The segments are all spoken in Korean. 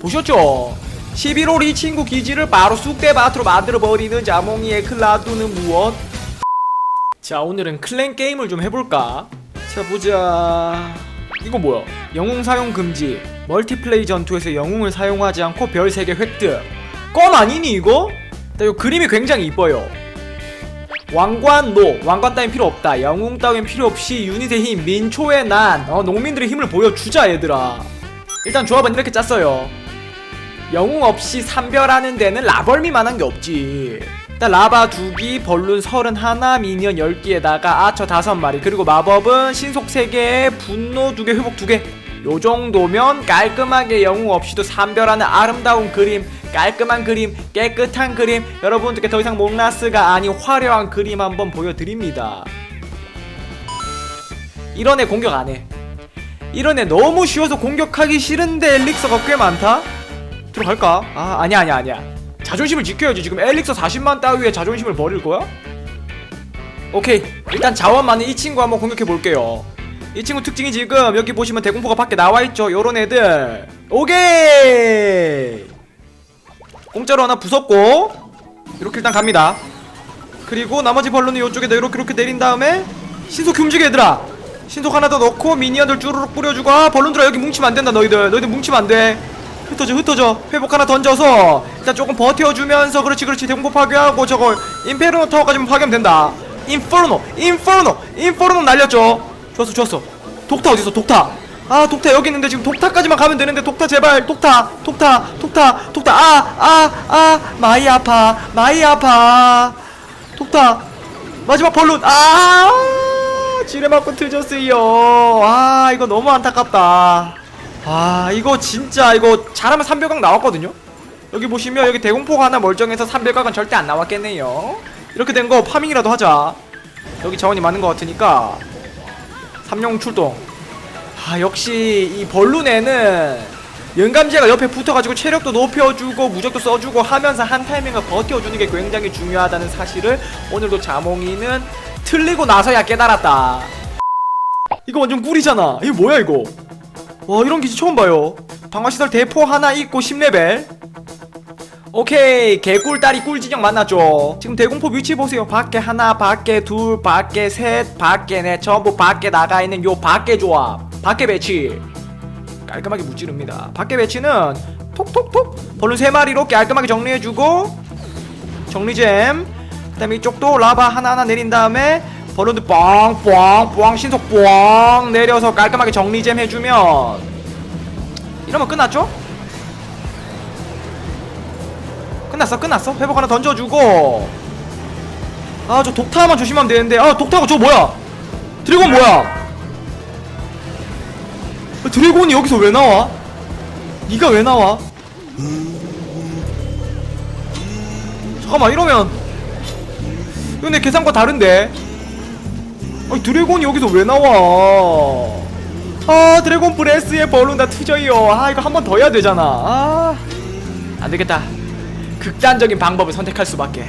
보셨죠? 11월 이 친구 기지를 바로 쑥대밭으로 만들어버리는 자몽이의 클라두는 무엇? 자 오늘은 클랜 게임을 좀 해볼까? 자 보자 이거 뭐야? 영웅 사용 금지 멀티플레이 전투에서 영웅을 사용하지 않고 별 3개 획득 껌 아니니 이거? 나 이거 그림이 굉장히 이뻐요 왕관 노 왕관 따윈 필요 없다 영웅 따윈 필요 없이 유닛의 힘 민초의 난 어, 농민들의 힘을 보여주자 얘들아 일단 조합은 이렇게 짰어요 영웅 없이 산별하는 데는 라벌미만한 게 없지. 일단 라바 두기 벌룬 31 미니언 10개에다가 아처 5마리. 그리고 마법은 신속 3개 분노 2개 회복 2개. 요 정도면 깔끔하게 영웅 없이도 산별하는 아름다운 그림 깔끔한 그림 깨끗한 그림. 여러분들께 더 이상 몽라스가 아닌 화려한 그림 한번 보여드립니다. 이런 애 공격 안해. 이런 애 너무 쉬워서 공격하기 싫은데 엘릭서가 꽤 많다? 들어갈까? 아 아니야 아니야 아니야. 자존심을 지켜야지. 지금 엘릭서 40만 따위에 자존심을 버릴 거야? 오케이. 일단 자원 많은 이 친구 한번 공격해 볼게요. 이 친구 특징이 지금 여기 보시면 대공포가 밖에 나와있죠. 요런 애들. 오케이! 공짜로 하나 부쉈고 이렇게 일단 갑니다. 그리고 나머지 벌룬은 이쪽에다 이렇게 이렇게 내린 다음에 신속 움직여 얘들아. 신속 하나 더 넣고 미니언들 쭈르륵 뿌려주고 아 벌룬들아 여기 뭉치면 안 된다 너희들. 너희들 뭉치면 안돼 흩어져 흩어져. 회복 하나 던져서 일단 조금 버텨주면서 그렇지 그렇지. 대공포 파괴하고 저걸 임페르노 타워까지만 파괴하면 된다. 인퍼노 인퍼노 인퍼노 날렸죠. 좋았어 좋았어. 독타 어딨어? 독타. 아 독타 여기 있는데 지금 독타까지만 가면 되는데 독타 제발. 독타 독타 독타 독타. 아 아 아. 마이 아파 마이 아파. 독타. 마지막 벌룬. 아 지뢰 맞고 틀졌어요. 아 이거 너무 안타깝다 아 이거 진짜 이거 잘하면 3별각 나왔거든요? 여기 보시면 여기 대공포가 하나 멀쩡해서 3별각은 절대 안 나왔겠네요. 이렇게 된 거 파밍이라도 하자. 여기 자원이 많은 것 같으니까. 삼룡 출동. 아 역시 이 벌룬에는 영감제가 옆에 붙어가지고 체력도 높여주고 무적도 써주고 하면서 한 타이밍을 버텨주는 게 굉장히 중요하다는 사실을 오늘도 자몽이는 틀리고 나서야 깨달았다. 이거 완전 꿀이잖아. 이거 뭐야 이거 와 이런 기지 처음 봐요. 방어시설 대포 하나 있고 10레벨. 오케이 개꿀다리 꿀진영 만났죠. 지금 대공포 위치 보세요. 밖에 하나 밖에 둘 밖에 셋 밖에 넷 전부 밖에 나가있는 요 밖에 조합. 밖에 배치. 깔끔하게 무찌릅니다. 밖에 배치는 톡톡톡. 벌룬 3마리로 깔끔하게 정리해주고 정리잼. 그 다음에 이쪽도 라바 하나하나 내린 다음에 벌룬들 뻥뻥뻥 신속 뻥 내려서 깔끔하게 정리잼 해주면 이러면 끝났죠? 끝났어 끝났어. 회복 하나 던져주고. 아 저 독타만 조심하면 되는데. 아 독타가 저 뭐야? 드래곤 뭐야? 아, 드래곤이 여기서 왜 나와? 니가 왜 나와? 잠깐만 이러면. 이거 내 계산과 다른데 아니 드래곤이 여기서 왜 나와? 아 드래곤 브레스의 벌룬 다 트져요. 아 이거 한 번 더 해야 되잖아. 아 안되겠다. 극단적인 방법을 선택할 수밖에.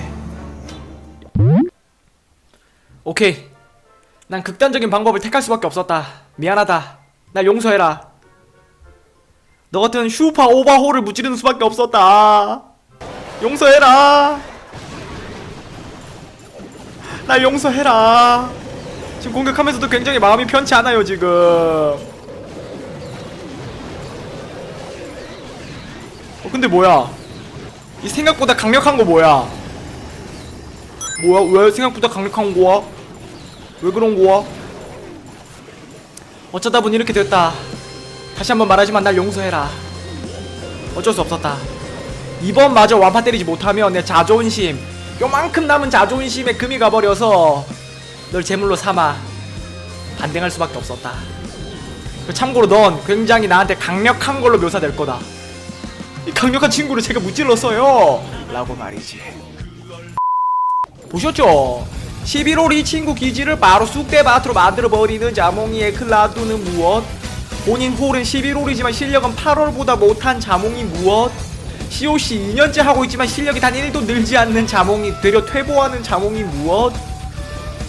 오케이. 난 극단적인 방법을 택할 수밖에 없었다. 미안하다. 날 용서해라. 너 같은 슈퍼 오버홀을 무찌르는 수밖에 없었다. 용서해라. 날 용서해라 지금 공격하면서도 굉장히 마음이 편치 않아요 지금. 어 근데 뭐야? 이 생각보다 강력한 거 뭐야? 뭐야? 왜 생각보다 강력한 거야 왜 그런 거야 어쩌다 보니 이렇게 됐다. 다시 한번 말하지만 날 용서해라. 어쩔 수 없었다. 이번 마저 완파 때리지 못하면 내 자존심 요만큼 남은 자존심에 금이 가버려서 널 제물로 삼아 반등할 수밖에 없었다 참고로 넌 굉장히 나한테 강력한 걸로 묘사될 거다 이 강력한 친구를 제가 무찔렀어요 라고 말이지 보셨죠? 11월 이 친구 기지를 바로 쑥대밭으로 만들어버리는 자몽이의 클라두는 무엇? 본인 홀은 11월이지만 실력은 8월보다 못한 자몽이 무엇? COC 2년째 하고 있지만 실력이 단 1도 늘지 않는 자몽이 되려 퇴보하는 자몽이 무엇?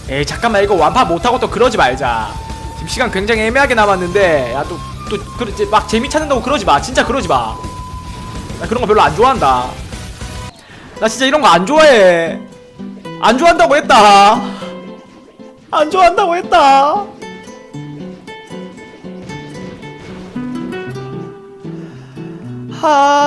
에이 잠깐만 이거 완파 못하고 또 그러지 말자. 지금 시간 굉장히 애매하게 남았는데 야 또 또 그렇지 막 재미 찾는다고 그러지 마. 진짜 그러지 마나 그런 거 별로 안 좋아한다. 나 진짜 이런 거 안 좋아해. 안 좋아한다고 했다. 안 좋아한다고 했다. 하.